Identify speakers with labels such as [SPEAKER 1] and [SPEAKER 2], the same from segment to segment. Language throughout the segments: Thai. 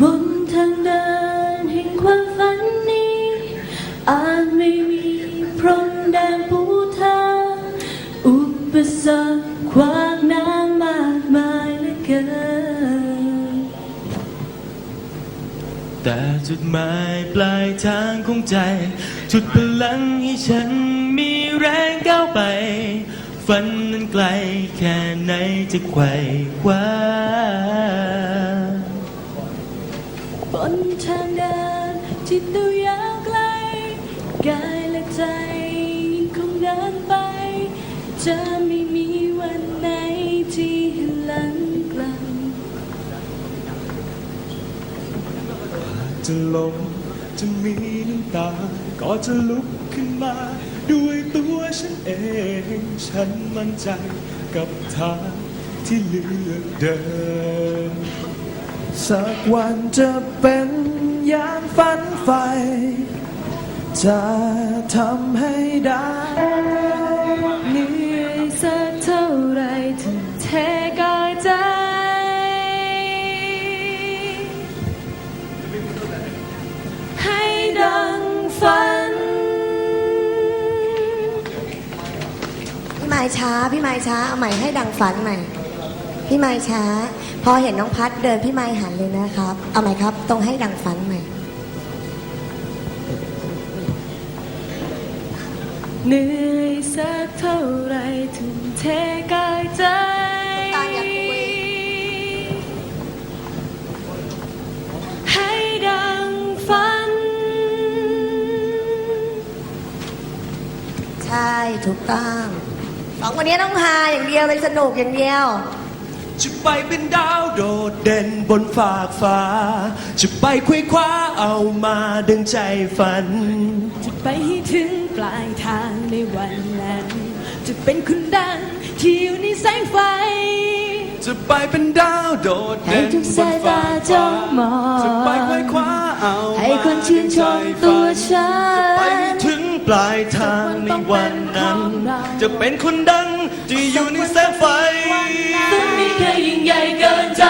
[SPEAKER 1] บนทางเดินแห่งความฝันนี้อาจไม่มีพรมแดนปูทางอุปสรรคขวางน้ำมากมายเหลือเกิน
[SPEAKER 2] แต่จุดหมายปลายทางของใจ จุดพลังให้ฉันมีแรงก้าวไป ฝันนั้นไกลแค่ไหนจะไขว่คว้า
[SPEAKER 1] นทางเดินที่ดูยาวไกล กายและใจยังคงเดินไป จะไม่มีวันไหนที่หันหลังกลับ
[SPEAKER 2] จะล้มจะมีน้ำตา ก็จะลุกขึ้นมา ด้วยตัวฉันเอง ฉันมั่นใจกับทางที่เลือกเดิน
[SPEAKER 3] สักวันจะเป็นอย่างฝันใฝ่จะทำให้ได้
[SPEAKER 1] เหนื่อยสักเท่าไรถึงเทกายใจ ให้ดังฝัน
[SPEAKER 4] พี่ไม้ช้า พี่ไม้ช้า เอาใหม่ให้ดังฝันใหม่ พี่ไม้ช้า พอเห็นน้องพัดเดินพี่ไม้หันเลยนะครับ เอาใหม่ครับ ตรงให้ดังฝันใหม่
[SPEAKER 1] เหนื่อยสักเท่าไรถึงเทกายใจ
[SPEAKER 4] ตาอยากคุย
[SPEAKER 1] ให้ดังฝัน
[SPEAKER 4] ใช่ถูกต้องสองคนนี้ต้องฮาอย่างเดียวเลยสนุกอย่างเดียว
[SPEAKER 2] จะไปเป็นดาว โดดเด่นบนฝากฟ้า จะไปคุยคว้าเอามาดึงใจฝัน
[SPEAKER 1] จะไปให้ถึงปลายทางในวันนั้น จะเป็นคนดังที่อยู่ในแสงไฟ
[SPEAKER 2] จะไปเป็นดาวโดด
[SPEAKER 1] ให้
[SPEAKER 2] เด่น
[SPEAKER 1] ทุกสายตาจ้องมอง
[SPEAKER 2] จะไปคุยคว้าเอา
[SPEAKER 1] ให้คนชื่นชมตัวฉัน
[SPEAKER 2] ไปให้ถึงปลายทางในวันนั้น จะเป็นคนดังที่อยู่ในแสงไฟ
[SPEAKER 1] ต้องมีใคร ยิ่งใหญ่เกินใจ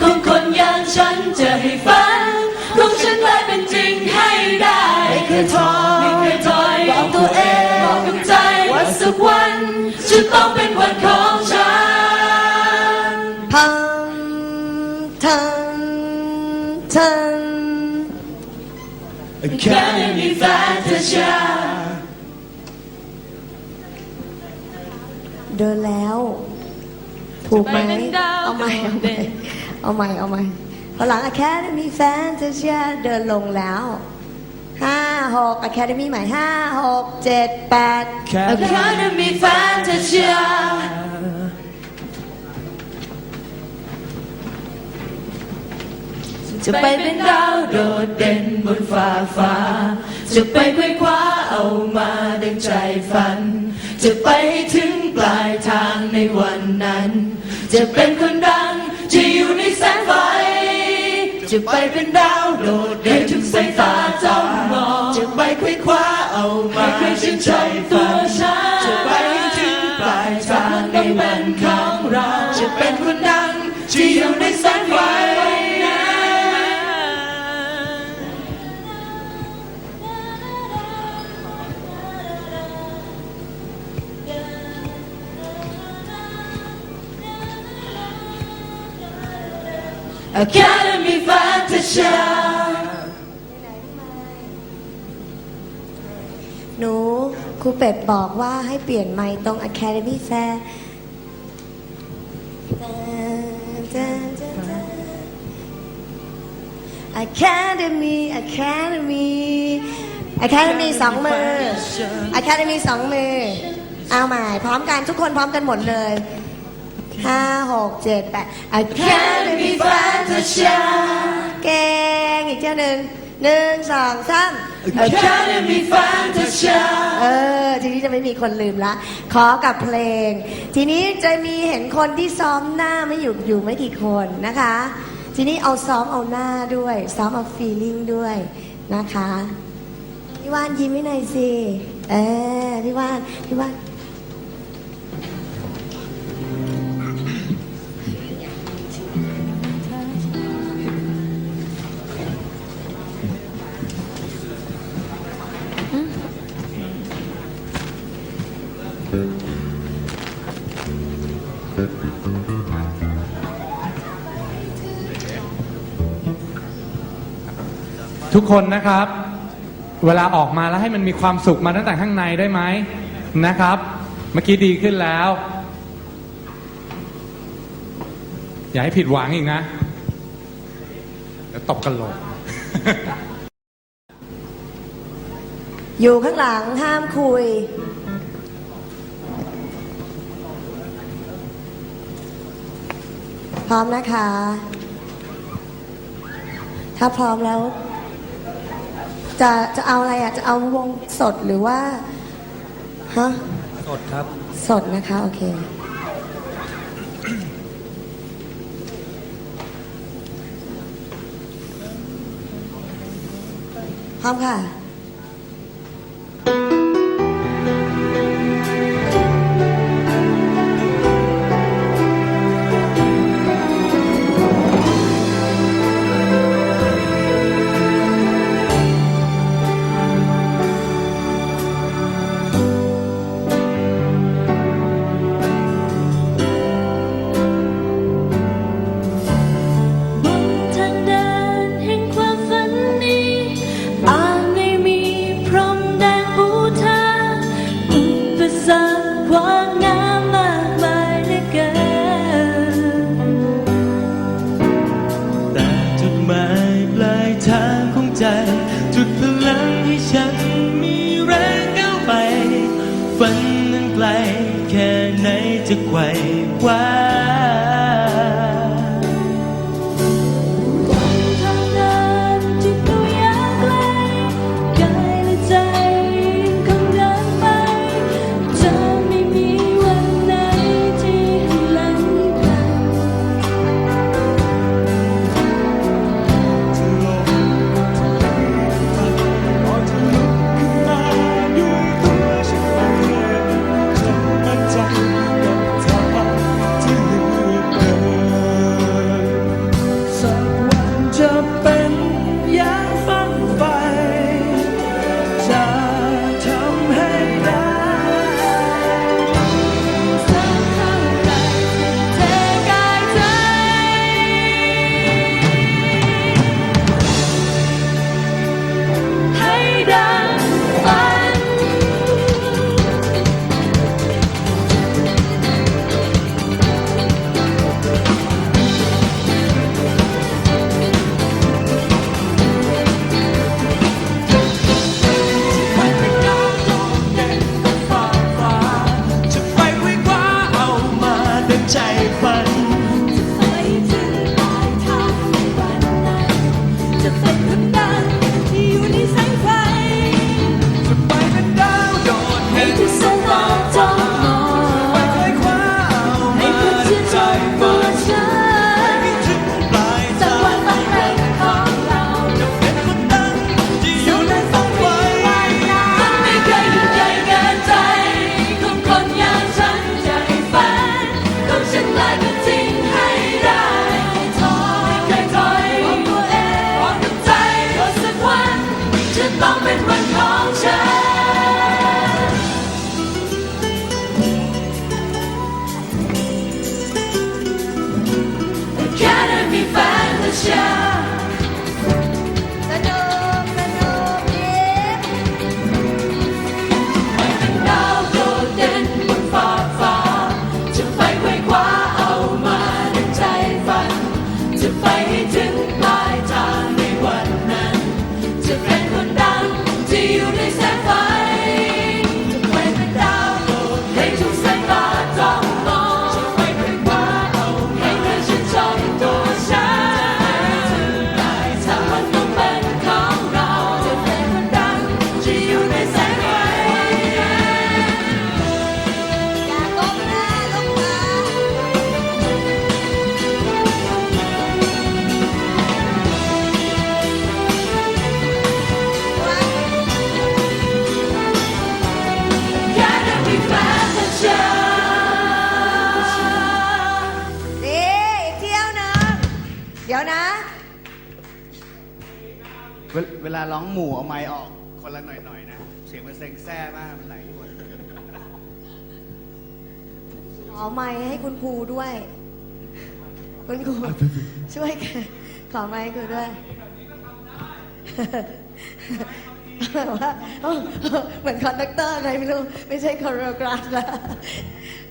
[SPEAKER 1] ของคนอย่างฉันจะให้ฝันของฉันกลายเป็นจริงให้ได้
[SPEAKER 4] ไม่เคยท้อ
[SPEAKER 1] ไม่เคยถอย
[SPEAKER 4] บอกตัวเอง
[SPEAKER 1] บอกกับใจว่าสักวันจะต้องเป็นวันของฉัน
[SPEAKER 4] พังทันทัน
[SPEAKER 1] แค่ได้มีแฟนเธอเชื่อ
[SPEAKER 4] เดินแล้ว ถูกไหม
[SPEAKER 1] จะไปเป็นดาว
[SPEAKER 4] เอาใหม่
[SPEAKER 1] โด
[SPEAKER 4] เอา
[SPEAKER 1] ด
[SPEAKER 4] ให
[SPEAKER 1] เด่
[SPEAKER 4] ม่
[SPEAKER 1] น
[SPEAKER 4] เอาใหม่เอาใหม่พอหลังอะแค่มีแฟนจะเชื่อเดินลงแล้วห้าหกอะแคดมี่ใหม่ห้าหกเจ็ดแปด
[SPEAKER 2] แค่
[SPEAKER 1] แค่ได้มีแฟนเธอเชื่อจะไปเป็นดาวโดดเด่นบนฟ้าฟ้า จะไปไขว้คว้าเอามาดังใจฝัน จะไปให้ถึงปลายทางในวันนั้น จะเป็นคนดังจะอยู่ในแสงไฟ จะไปเป็นดาวโดดเด่นทุกสายตาจ้องมอง
[SPEAKER 2] จะไปคุยคว้าเอามา
[SPEAKER 1] ให้ใครชื่นชมตัวฉัน
[SPEAKER 2] จะไปให้ถึงปลายทางในวันของเราจะเป็นคนดังที่อยู่ในแสงไฟ
[SPEAKER 1] Academy Fantasy
[SPEAKER 4] หนูครูเป็ดบอกว่าให้เปลี่ยนไมค์ตรง Academy Fair Academy Academy Academy สองมือ Academy สองมือ เอาใหม่ พร้อมกันทุกคนพร้อมกันหมดเลย ห้าหกเจ็ดแปด Academy Fantasia เก่งอีกเจ้าหนึ่งหนึ่งสองสาม
[SPEAKER 1] Academy Fantasy
[SPEAKER 4] เออ ทีนี้จะไม่มีคนลืมละ ขอกับเพลง ทีนี้จะมีเห็นคนที่ซ้อมหน้าไม่อยู่อยู่ไม่กี่คนนะคะ ทีนี้เอาซ้อมเอาหน้าด้วย ซ้อมเอาฟีลิ่งด้วยนะคะ พี่ว่านยิ้มให้หน่อยสิ เออ พี่ว่าน พี่ว่าน
[SPEAKER 5] ทุกคนนะครับ เวลาออกมาแล้วให้มันมีความสุขมาตั้งแต่ข้างในได้ไหมนะครับ เมื่อกี้ดีขึ้นแล้ว อย่าให้ผิดหวังอีกนะแล้วตบกันหลง
[SPEAKER 1] อยู่ข้างหลังห้ามคุย พร้อมนะคะ ถ้าพร้อมแล้ว จะจะเอาอะไรอะ จะเอาวงสดหรือว่าฮะ
[SPEAKER 4] สดครับ
[SPEAKER 1] สดนะคะ โอเค พร้อมค่ะ
[SPEAKER 6] ลา
[SPEAKER 7] ร้อง
[SPEAKER 4] ห
[SPEAKER 7] มู่
[SPEAKER 6] เอา
[SPEAKER 7] ไม้
[SPEAKER 6] ออกคนละหน่อย
[SPEAKER 8] ๆนะ เสียงมันเซ็งแซ่มากมันไหลคน
[SPEAKER 1] ขอไม้ให้คุณครูด้วย คุณครูช่วยกันขอไม้ครูด้วย
[SPEAKER 4] ว่าเหมือนคอนดักเตอร์ไรไม่รู้ ไม่ใช่คอร์โรกราฟละ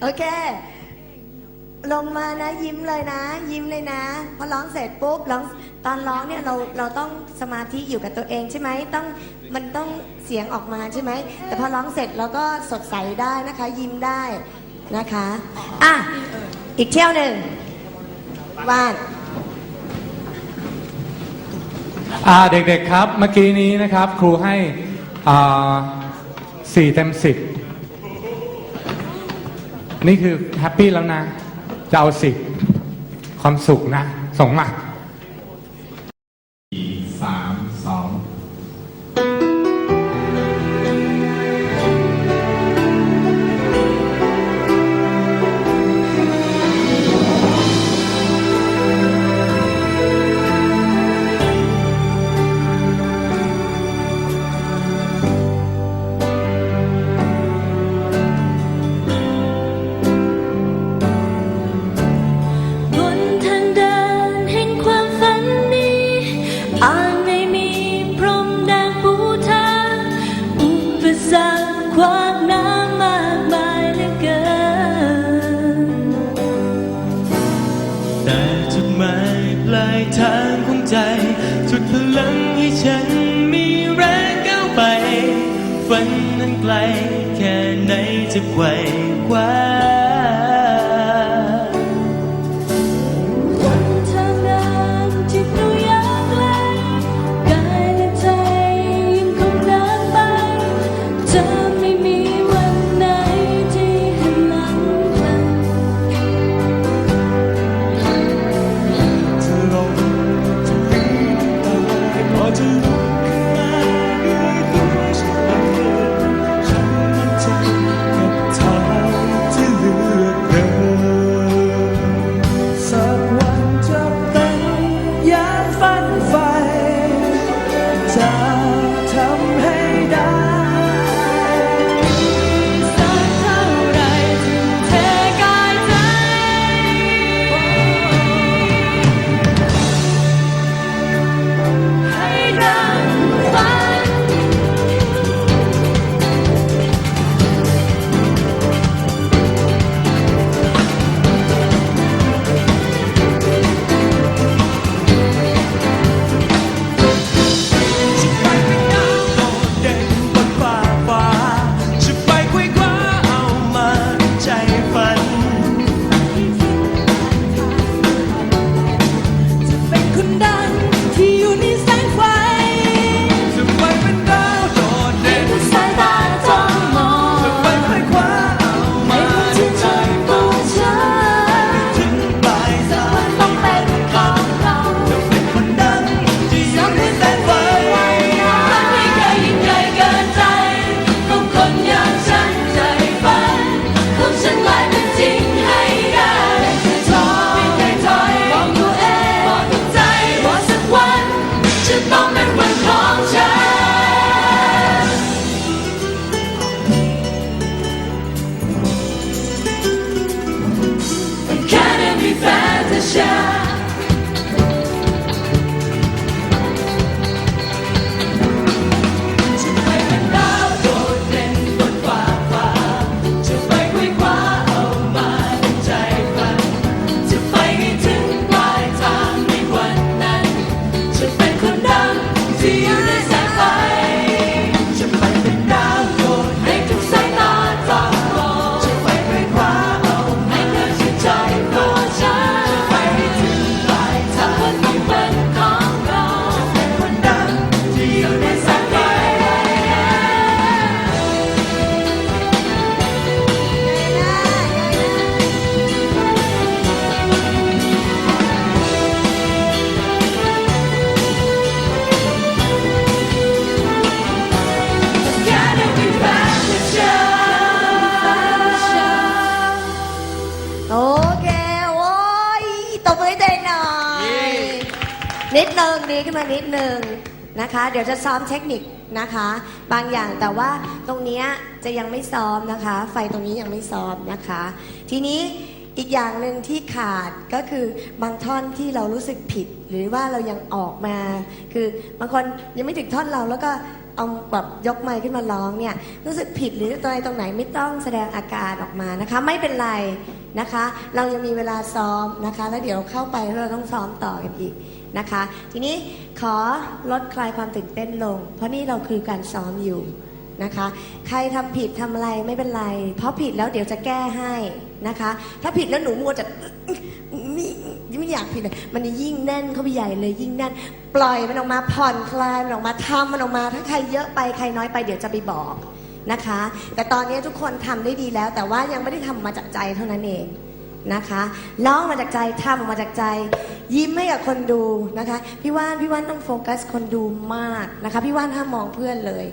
[SPEAKER 4] โอเค ลงมานะยิ้มเลยนะ ยิ้มเลยนะ พอร้องเสร็จปุ๊บร้องตอนร้องเนี่ยเราเราต้องสมาธิอยู่กับตัวเองใช่ไหมต้องมันต้องเสียงออกมาใช่ไหมแต่พอร้องเสร็จเราก็สดใสได้นะคะ ยิ้มได้นะคะอะอีกเที่ยวหนึ่งบ้าน
[SPEAKER 1] อ่าเด็กๆครับเมื่อกี้นี้นะครับ ครูให้อ่าสี่เต็มสิบนี่คือแฮปปี้แล้วนะ จะเอาสิความสุขนะ ส่งมาั
[SPEAKER 9] นนิดนึ
[SPEAKER 10] งนะคะ
[SPEAKER 9] เดี๋
[SPEAKER 10] ยวจะ
[SPEAKER 4] ซ้อมเทคนิคนะคะ บางอย่างแต่ว่าตรงนี้จะยังไม่ซ้อมนะคะ ไฟตรงนี้ยังไม่ซ้อมนะคะ ทีนี้อีกอย่างหนึ่งที่ขาดก็คือบางท่อนที่เรารู้สึกผิด หรือว่าเรายังออกมา คือบางคนยังไม่ถึงท่อนเราแล้วก็เอาแบบยกไมค์ขึ้นมาร้องเนี่ยรู้สึกผิดหรือตรงไรตรงไหนไม่ต้องแสดงอาการออกมานะคะ ไม่เป็นไรนะคะ เรายังมีเวลาซ้อมนะคะ แล้วเดี๋ยวเข้าไปเราต้องซ้อมต่อกันอีก นะคะ ทีนี้ขอลดคลายความตื่นเต้นลง เพราะนี่เราคือการซ้อมอยู่นะคะ ใครทำผิดทำอะไรไม่เป็นไร เพราะผิดแล้วเดี๋ยวจะแก้ให้นะคะ ถ้าผิดแล้วหนูมัวจะไม่ไม่อยากผิดเลยมันยิ่งแน่นเข้าไปใหญ่เลยยิ่งแน่น ปล่อยมันออกมาผ่อนคลายมันออกมาทำมันออกมา ถ้าใครเยอะไปใครน้อยไปเดี๋ยวจะไปบอกนะคะ แต่ตอนนี้ทุกคนทำได้ดีแล้ว แต่ว่ายังไม่ได้ทำมาจากใจเท่านั้นเอง นะคะร้องมาจากใจทำออกมาจากใจ ยิ้มให้กับคนดูนะคะ พี่ว่านพี่ว่านต้องโฟกัสคนดูมากนะคะ พี่ว่านห้ามมองเพื่อนเลย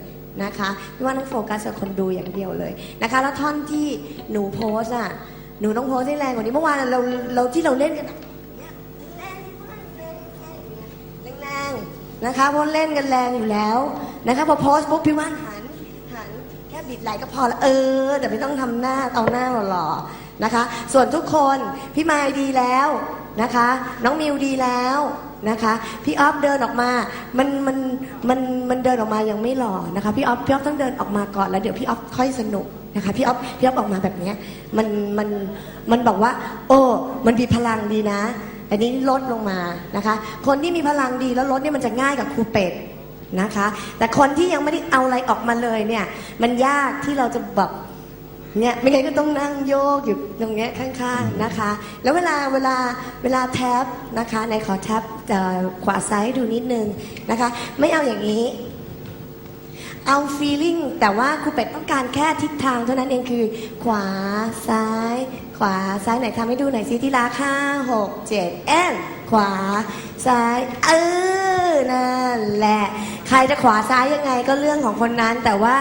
[SPEAKER 4] นะคะพี่ว่านต้องโฟกัสกับคนดูอย่างเดียวเลยนะคะ แล้วท่อนที่หนูโพสอะหนูต้องโพสให้แรงกว่านี้เมื่อวานเราเราที่เราเล่นกันอะแรงๆนะคะเพราะเล่นกันแรงอยู่แล้วนะคะพอโพสปุ๊บพี่ว่านหันหันแค่บิดไหลก็พอละเออแต่ไม่ต้องทำหน้าเอาหน้าหล่อๆ นะคะ ส่วนทุกคนพี่มายดีแล้วนะคะ น้องมิวดีแล้วนะคะ พี่ออฟเดินออกมา มันมันมันมันเดินออกมายังไม่หล่อนะคะพี่ออฟพี่ออฟต้องเดินออกมาก่อนแล้วเดี๋ยวพี่ออฟค่อยสนุกนะคะพี่ออฟพี่ออฟออกมาแบบนี้มันมันมันบอกว่า โอ้ มันมีพลังดีนะ อันนี้ลดลงมานะคะ คนที่มีพลังดีแล้วลดเนี่ยมันจะง่ายกับครูเป็ดนะคะ แต่คนที่ยังไม่ได้เอาอะไรออกมาเลยเนี่ย มันยากที่เราจะแบบ เนี่ยไม่งั้นก็ต้องนั่งโยกอยู่ตรงเนี้ยข้างๆนะคะ แล้วเวลาเวลาเวลาแท็บนะคะในขอแท็บเอ่อขวาซ้ายดูนิดนึงนะคะ ไม่เอาอย่างนี้ เอา feeling แต่ว่าครูเป็ดต้องการแค่ทิศทางเท่านั้นเองคือ ขวาซ้าย ขวาซ้ายไหนทำให้ดูหน่อยซิที่รักห้าหกเจ็ดแอนขวาซ้ายเออนั่นแหละ ใครจะขวาซ้ายยังไงก็เรื่องของคนนั้น แต่ว่า